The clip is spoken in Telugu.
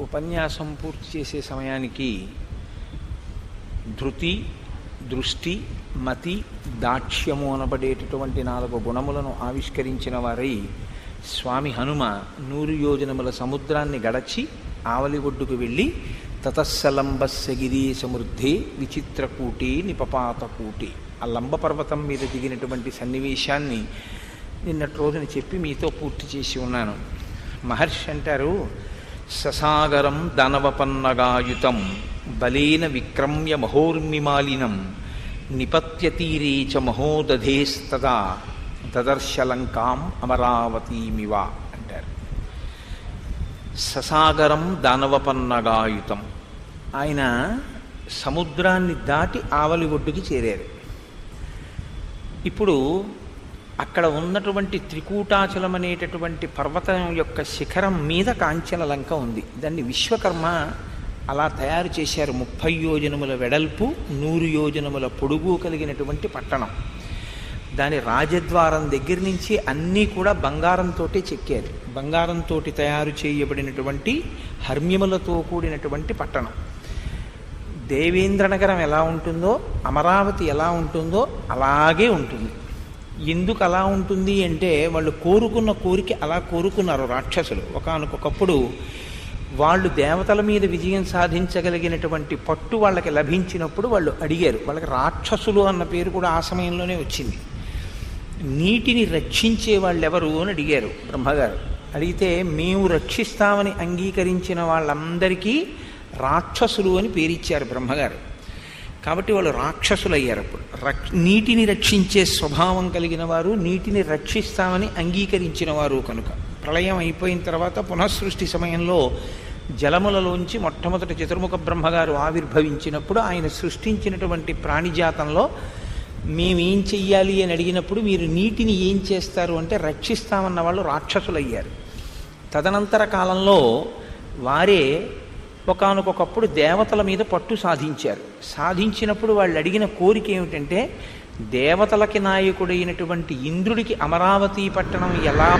ఉపన్యాసం పూర్తి చేసే సమయానికి ధృతి దృష్టి మతి దాక్ష్యము అనబడేటటువంటి నాలుగు గుణములను ఆవిష్కరించిన వారై స్వామి హనుమ నూరు యోజనముల సముద్రాన్ని గడచి ఆవలి ఒడ్డుకు వెళ్ళి తతస్సలంబస్య గిరి సమృద్ధి విచిత్రకూటి నిపపాతకూటి. ఆ లంబ పర్వతం మీద దిగినటువంటి సన్నివేశాన్ని నిన్నటి రోజున చెప్పి మీతో పూర్తి చేసి ఉన్నాను. మహర్షి అంటారు ససాగరం దానవపన్నగాయుతం బలేన విక్రమ్య మహోర్మిమాలినం నిపత్యతీరే చ మహోదధేస్తదా దదర్శలంకాం అమరావతీమివ అంటారు. ససాగరం దానవపన్నగాయుతం ఆయన సముద్రాన్ని దాటి ఆవలి ఒడ్డుకి చేరారు. ఇప్పుడు అక్కడ ఉన్నటువంటి త్రికూటాచలం అనేటటువంటి పర్వతం యొక్క శిఖరం మీద కాంచన లంక ఉంది. దాన్ని విశ్వకర్మ అలా తయారు చేశారు. ముప్పై యోజనముల వెడల్పు నూరు యోజనముల పొడుగు కలిగినటువంటి పట్టణం. దాని రాజద్వారం దగ్గర నుంచి అన్నీ కూడా బంగారంతో చెక్కారు. బంగారంతో తయారు చేయబడినటువంటి హర్మ్యములతో కూడినటువంటి పట్టణం. దేవేంద్రనగరం ఎలా ఉంటుందో అమరావతి ఎలా ఉంటుందో అలాగే ఉంటుంది. ఎందుకు అలా ఉంటుంది అంటే వాళ్ళు కోరుకున్న కోరిక అలా కోరుకున్నారు రాక్షసులు. ఒకనకొకప్పుడు వాళ్ళు దేవతల మీద విజయం సాధించగలిగినటువంటి పట్టు వాళ్ళకి లభించినప్పుడు వాళ్ళు అడిగారు. వాళ్ళకి రాక్షసులు అన్న పేరు కూడా ఆ సమయంలోనే వచ్చింది. నీటిని రక్షించే వాళ్ళు ఎవరు అని అడిగారు బ్రహ్మగారు. అడిగితే మేము రక్షిస్తామని అంగీకరించిన వాళ్ళందరికీ రాక్షసులు అని పేరిచ్చారు బ్రహ్మగారు. కాబట్టి వాళ్ళు రాక్షసులయ్యారు అప్పుడు. రక్ నీటిని రక్షించే స్వభావం కలిగిన వారు నీటిని రక్షిస్తామని అంగీకరించిన వారు కనుక. ప్రళయం అయిపోయిన తర్వాత పునఃసృష్టి సమయంలో జలములలోంచి మొట్టమొదటి చతుర్ముఖ బ్రహ్మగారు ఆవిర్భవించినప్పుడు ఆయన సృష్టించినటువంటి ప్రాణిజాతంలో మేమేం చెయ్యాలి అని అడిగినప్పుడు మీరు నీటిని ఏం చేస్తారు అంటే రక్షిస్తామన్న వాళ్ళు రాక్షసులయ్యారు. తదనంతర కాలంలో వారే ఒకనకొకప్పుడు దేవతల మీద పట్టు సాధించారు. సాధించినప్పుడు వాళ్ళు అడిగిన కోరిక ఏమిటంటే దేవతలకి నాయకుడైనటువంటి ఇంద్రుడికి అమరావతి పట్టణం ఎలా